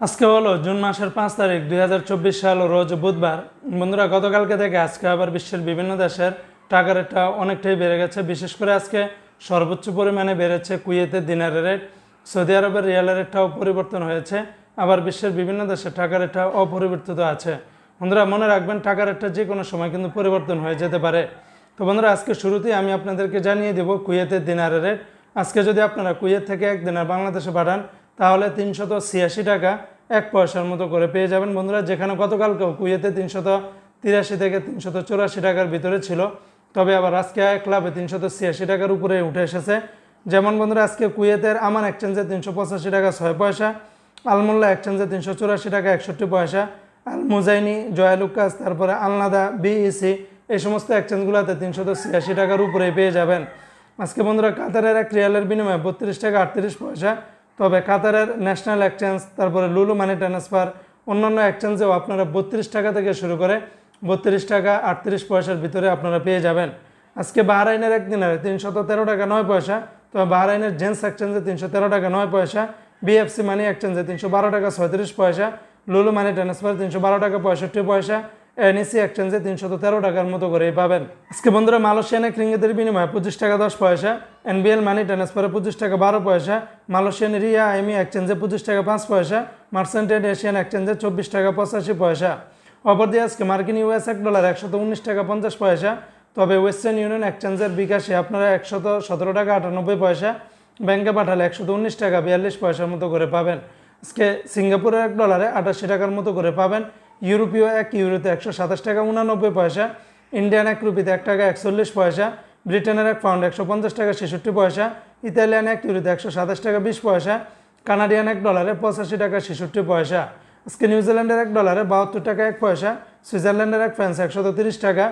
আজকে হলো জুন মাসের পাঁচ তারিখ, দুই হাজার চব্বিশ সাল, রোজ বুধবার। বন্ধুরা, গতকালকে থেকে আজকে আবার বিশ্বের বিভিন্ন দেশের টাকা রেটটা অনেকটাই বেড়ে গেছে। বিশেষ করে আজকে সর্বোচ্চ পরিমাণে বেড়েছে কুয়েতের দিনারের রেট। সৌদি আরবের রিয়ালের রেটটাও পরিবর্তন হয়েছে। আবার বিশ্বের বিভিন্ন দেশের টাকা রেটটা অপরিবর্তিত আছে। বন্ধুরা, মনে রাখবেন টাকা রেটটা যে কোনো সময় কিন্তু পরিবর্তন হয়ে যেতে পারে। তো বন্ধুরা, আজকে শুরুতেই আমি আপনাদেরকে জানিয়ে দেব কুয়েতের দিনারের রেট। আজকে যদি আপনারা কুয়েত থেকে এক দিনার বাংলাদেশে পাঠান তাহলে তিনশত ছিয়াশি টাকা এক পয়সার মতো করে পেয়ে যাবেন বন্ধুরা। যেখানে গতকালকেও কুয়েতে তিনশত তিরাশি থেকে তিনশত চুরাশি টাকার ভিতরে ছিল, তবে আবার আজকে এক লাভে তিনশত ছিয়াশি টাকার উপরে উঠে এসেছে। যেমন বন্ধুরা, আজকে কুয়েতের আমান এক্সচেঞ্জে তিনশো পঁচাশি টাকা ছয় পয়সা, আলমোল্লা এক্সচেঞ্জে তিনশো চুরাশি টাকা একষট্টি পয়সা, আল মুজাইনি জয়ালুকাস তারপরে আলনাদা, বিইসি এই সমস্ত এক্সচেঞ্জগুলোতে তিনশত ছিয়াশি টাকার উপরে পেয়ে যাবেন। আজকে বন্ধুরা, কাতারের এক রিয়ালের বিনিময়ে বত্রিশ টাকা আটত্রিশ পয়সা তবে কাতারের ন্যাশনাল এক্সচেঞ্জ, তারপরে লুলু মানি ট্রান্সফার, অন্যান্য এক্সচেঞ্জেও আপনারা বত্রিশ টাকা থেকে শুরু করে বত্রিশ টাকা আটত্রিশ পয়সার ভিতরে আপনারা পেয়ে যাবেন। আজকে বাহরাইনের এক দিনের তিনশত তেরো টাকা নয় পয়সা, তবে বাহরাইনের জেন্টস এক্সচেঞ্জে তিনশো তেরো টাকা নয় পয়সা, বিএফসি মানি এক্সচেঞ্জে তিনশো বারো টাকা ছয়ত্রিশ পয়সা, লুলু মানি ট্রান্সফার তিনশো বারো টাকা পঁয়ষট্টি পয়সা এনইসি এক্সচেঞ্জে তিনশত তেরো টাকার মতো করেই পাবেন। আজকে বন্ধুরা মালয়েশিয়ান এক রিঙ্গিতের বিনিময়ে পঁচিশ টাকা দশ পয়সা এনবিএল মানি ট্রান্সফারে পঁচিশ টাকা বারো পয়সা, মালয়েশিয়ান রিয়া আইমি এক্সচেঞ্জে পঁচিশ টাকা পাঁচ পয়সা মার্সেন্টেড এশিয়ান এক্সচেঞ্জে চব্বিশ টাকা পঁচাশি পয়সা। অপর দিয়ে আজকে মার্কিন ইউএস এক ডলার একশত উনিশ টাকা পঞ্চাশ পয়সা, তবে ওয়েস্টার্ন ইউনিয়ন এক্সচেঞ্জের বিকাশে আপনারা একশত সতেরো টাকা আটানব্বই পয়সা, ব্যাংকে পাঠালে একশত উনিশ টাকা বিয়াল্লিশ পয়সার মতো করে পাবেন। আজকে সিঙ্গাপুরের এক ডলারে আটাশি টাকার মতো করে পাবেন ইউরোপীয় এক ইউরোতে একশো সাতাশ টাকা উনানব্বই পয়সা, ইন্ডিয়ান এক রুপিতে এক টাকা একচল্লিশ পয়সা, ব্রিটেনের এক পাউন্ড একশো পঞ্চাশ টাকা ছেষট্টি পয়সা, ইতালিয়ান এক ইউরোতে একশো সাতাশ টাকা বিশ পয়সা, কানাডিয়ান এক ডলারে পঁচাশি টাকা ছেষট্টি পয়সা। আজকে নিউজিল্যান্ডের এক ডলারে বাহাত্তর টাকা এক পয়সা, সুইজারল্যান্ডের এক ফ্রান্স একশো তিরিশ টাকা,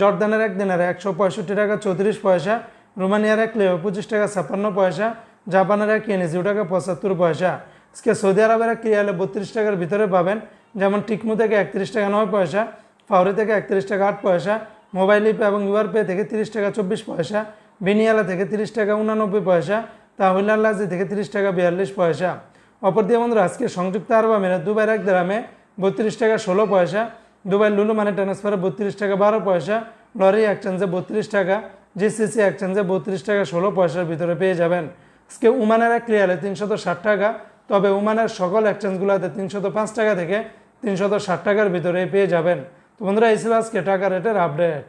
জর্দানের এক দিনারে একশো পঁয়ষট্টি টাকা চৌত্রিশ পয়সা, রোমানিয়ার এক লেও পঁচিশ টাকা ছাপ্পান্ন পয়সা, জাপানের এক ইয়েনি জিরো টাকা পঁচাত্তর পয়সা। আজকে সৌদি আরবের এক রিয়ালে বত্রিশ টাকার ভিতরে পাবেন যেমন টিকমু থেকে একত্রিশ টাকা নয় পয়সা, ফাউরি থেকে একত্রিশ টাকা আট পয়সা, মোবাইল ইপে এবং ইউআর পে থেকে তিরিশ টাকা চব্বিশ পয়সা, বিনিয়ালা থেকে তিরিশ টাকা উনানব্বই পয়সা তাহিল্লাজি থেকে তিরিশ টাকা বিয়াল্লিশ পয়সা। অপর দিয়ে বন্ধুরা, আজকে সংযুক্ত আরব আমিরাত দুবাইয়ের এক গ্রামে বত্রিশ টাকা ষোলো পয়সা দুবাই লুলু মানে ট্রান্সফারে বত্রিশ টাকা বারো পয়সা, লরি এক্সচেঞ্জে বত্রিশ টাকা জিসিসি এক্সচেঞ্জে বত্রিশ টাকা ষোলো পয়সার ভিতরে পেয়ে যাবেন। আজকে উমানের এক রিয়ালে তিনশত ষাট টাকা তবে উমানের সকল এক্সচেঞ্জগুলোতে তিনশত পাঁচ টাকা থেকে তিনশত ষাট টাকার ভিতরে পেয়ে যাবেন। তো বন্ধুরা ছিল আজকে টাকা রেটের আপডেট